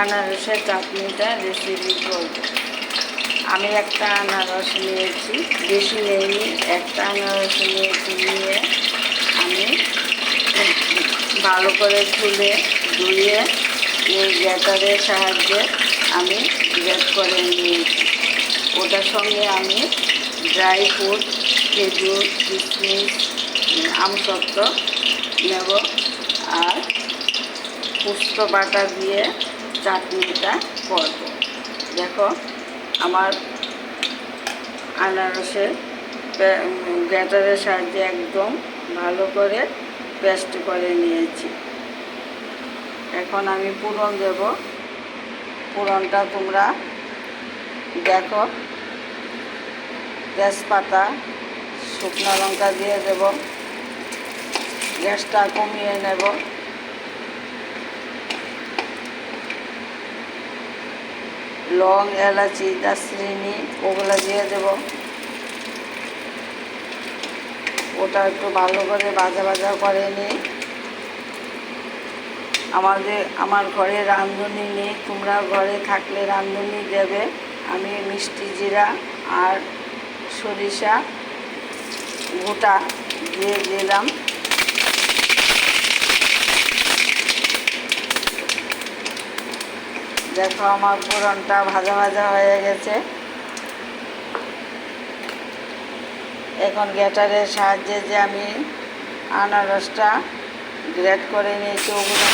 আনারসের চাটনিটা রেসিপি করব। আমি একটা আনারস নিয়েছি, বেশি নেইনি, একটা আনারস নিয়েছি নিয়ে আমি ভালো করে তুলে ধুয়ে এই গ্যাটারের সাহায্যে আমি গ্যাট করে নিয়েছি। ওটার সঙ্গে আমি ড্রাই ফ্রুট, খেজুর কিশমিশ আমসত্ব নেব। আর পুস্ত বাটা দিয়ে চাটনিটা করব দেখো, আমার আনারসের গ্যাটারের সাহায্যে একদম ভালো করে পেস্ট করে নিয়েছি। এখন আমি পুরন দেব। পুরনটা তোমরা দেখো, তেজপাতা, শুকনো লঙ্কা দিয়ে দেব। গ্যাসটা কমিয়ে নেব। লং এলাচি, দারচিনি, ওগুলো দিয়ে দেব। ওটা একটু ভালো করে বাজা বাজা করে নিই আমাদের, আমার ঘরে রাঁধুনি নেই, তোমরা ঘরে থাকলে রাঁধুনি দেবে। আমি মিষ্টি জিরা আর সরিষা গোটা দিয়ে দিলাম। দেখো আমার পুরনটা ভাজা ভাজা হয়ে গেছে। এখন গ্যাটারের সাহায্যে যে আমি আনারসটা গ্রেট করে নিয়েছি ওগুলো।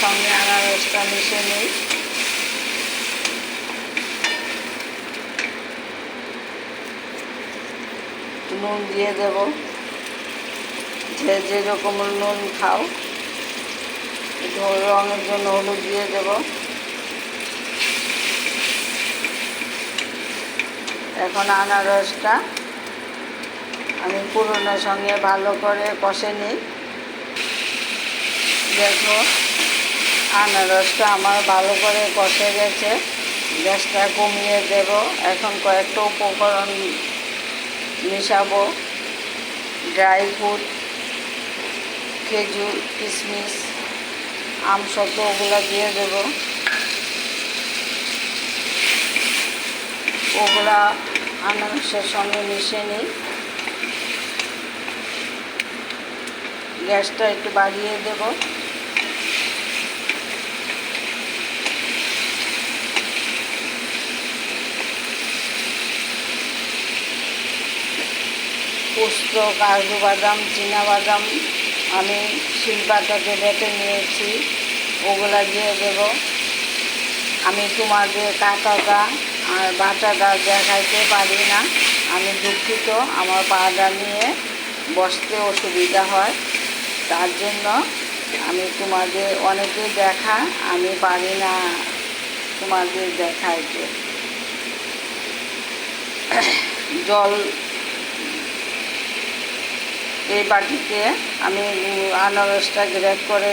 সঙ্গে আনারসটা মিশে নিই। নুন দিয়ে দেব। যে যেরকম নুন খাও রঙের জন্য হলুদ দিয়ে দেব। এখন আনারসটা আমি পুরনোর সঙ্গে ভালো করে কষে নিই। দেখো, আনারসটা আমার ভালো করে কষে গেছে। গ্যাসটা কমিয়ে দেব। এখন কয়েকটা উপকরণ মিশাবো। ড্রাই ফ্রুট খেজুর কিশমিশ আম আমসত্ব ওগুলো দিয়ে দেব। ওগুলা আনারসের সঙ্গে মিশিয়ে নিই। গ্যাসটা একটু বাড়িয়ে দেব। পোস্ত, কাজু বাদাম বাদাম আমি শিলপাটাতে বেটে নিয়েছি, ওগুলা দিয়ে দেব। আমি তোমাদের কাটাটা আর বাটাটা দেখাইতে পারি না। আমি দুঃখিত, আমার পাটা নিয়ে বসতে অসুবিধা হয়। তার জন্য আমি তোমাদের অনেকে দেখা, আমি পারি না তোমাদের দেখাইতে। জল এই বাটিতে আমি আনারসটা গ্রেড করে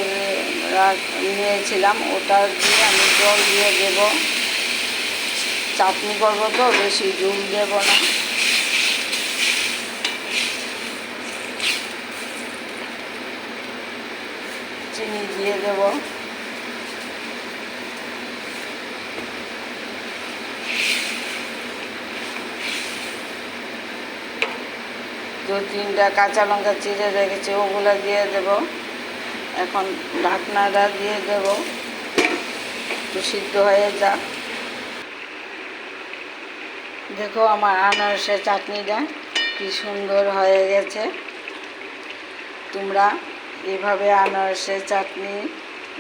নিয়েছিলাম। ওটা দিয়ে আমি জল দিয়ে দেব। চাটনি করব তো, বেশি জুল দেব না। চিনি দিয়ে দেব। দু, তিনটা কাঁচা লঙ্কা চিড়ে রেখেছি, ওগুলো দিয়ে দেব। এখন ঢাকনাটা দিয়ে দেব। একটু সিদ্ধ হয়ে যাক। দেখো আমার আনারসের চাটনিটা কি সুন্দর হয়ে গেছে। তোমরা এভাবে আনারসের চাটনি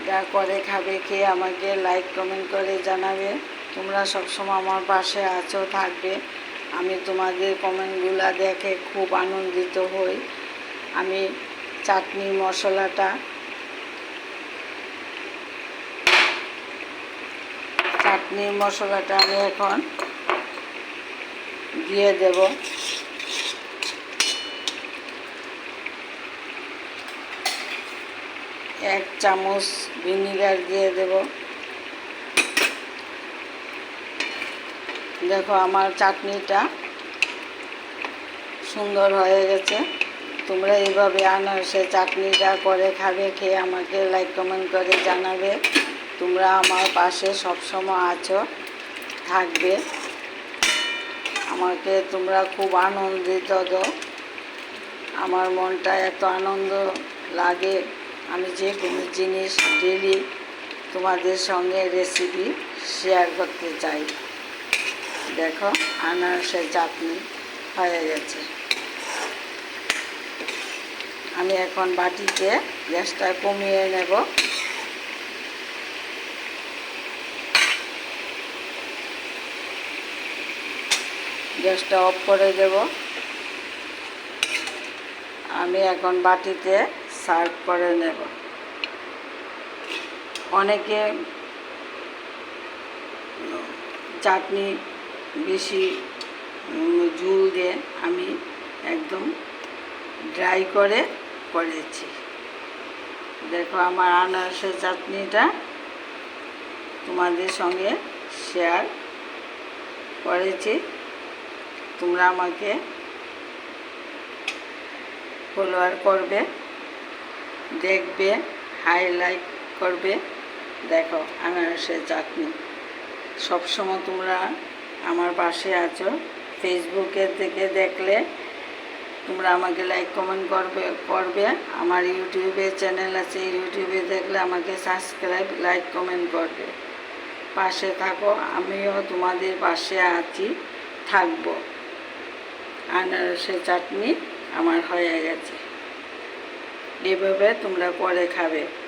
যা করে খাবে, খেয়ে আমাকে লাইক কমেন্ট করে জানাবে। তোমরা সবসময় আমার পাশে আছো, থাকবে। আমি তোমাদের কমেন্টগুলো দেখে খুব আনন্দিত হই। আমি চাটনি মশলাটা চাটনির মশলাটা আমি এখন দিয়ে দেব। এক চামচ ভিনিগার দিয়ে দেব। দেখো আমার চাটনিটা সুন্দর হয়ে গেছে। তোমরা এইভাবে আনারসের চাটনিটা করে খাবে, খেয়ে আমাকে লাইক কমেন্ট করে জানাবে। তোমরা আমার পাশে সবসময় আছো, থাকবে। আমাকে তোমরা খুব আনন্দিত দো আমার মনটা এত আনন্দ লাগে। আমি যে কোনো জিনিস ডেলি তোমাদের সঙ্গে রেসিপি শেয়ার করতে চাই। দেখো, আনারসের চাটনি হয়ে গেছে। আমি এখন বাটিতে গ্যাসটা কমিয়ে নেব। গ্যাসটা অফ করে দেব। আমি এখন বাটিতে সার্ভ করে নেব। অনেকে চাটনি বেশি ঝুল দিয়ে আমি একদম ড্রাই করে করেছি। দেখো আমার আনারসের চাটনিটা তোমাদের সঙ্গে শেয়ার করেছি। তোমরা আমাকে ফলোয়ার করবে, দেখবে হাইলাইট করবে। দেখো আনারসের চাটনি। সবসময় তোমরা আমার পাশে আছো। ফেসবুকে থেকে দেখলে তোমরা আমাকে লাইক কমেন্ট করবে করবে। আমার ইউটিউবে চ্যানেল আছে ইউটিউবে দেখলে আমাকে সাবস্ক্রাইব লাইক কমেন্ট করবে। পাশে থাকো, আমিও তোমাদের পাশে আছি, থাকব। আনারসের চাটনি আমার হয়ে গেছে। এভাবে তোমরা করে খাবে।